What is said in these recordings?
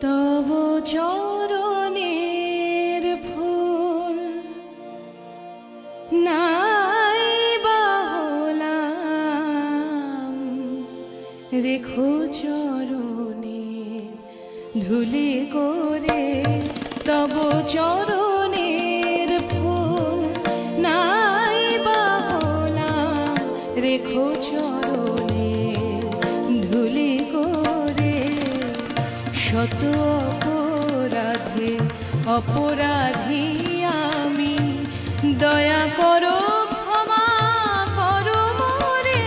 তব চরণের ফুল নাই বাহলাম। রেখো চরণের ধুলি করে তব চরণের ফুল নাই রেখো শত অপরাধে, অপরাধী আমি। দয়া করো, ক্ষমা করো মোরে।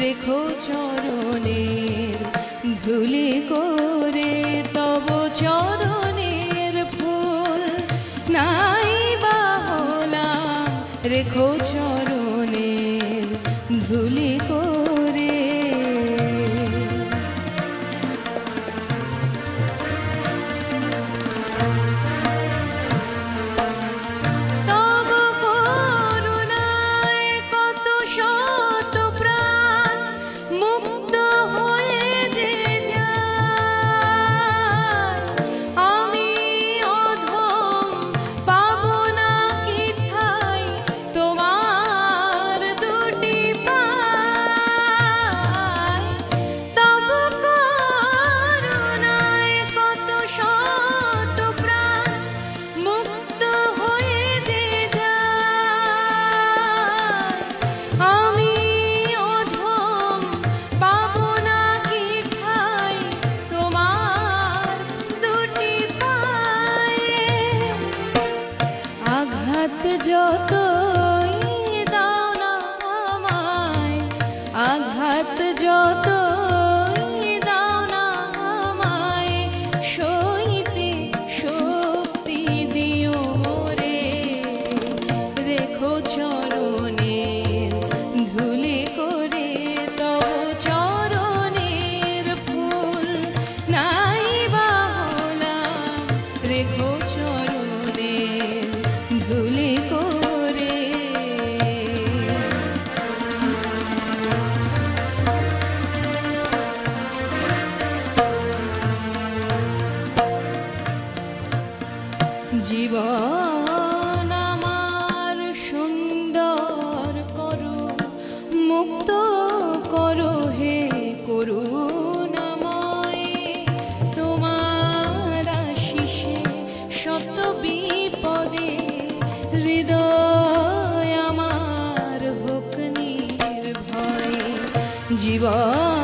রেখো চরণের ধুলি করে, তব চরণের ফুল নাই বাহলাম। রেখো চরণের ধুলি যত জীবন আমার সুন্দর করো মুক্ত করো হে করুণাময়। তোমার বিপদে হৃদয় আমার জীবন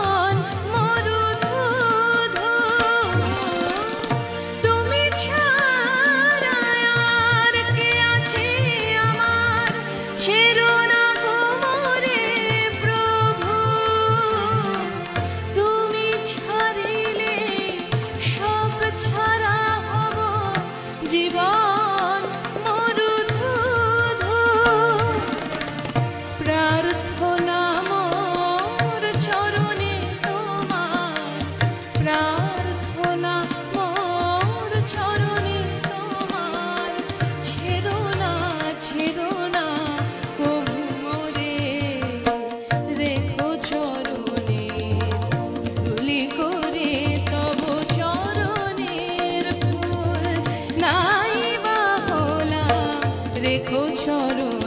রেখো চরণ।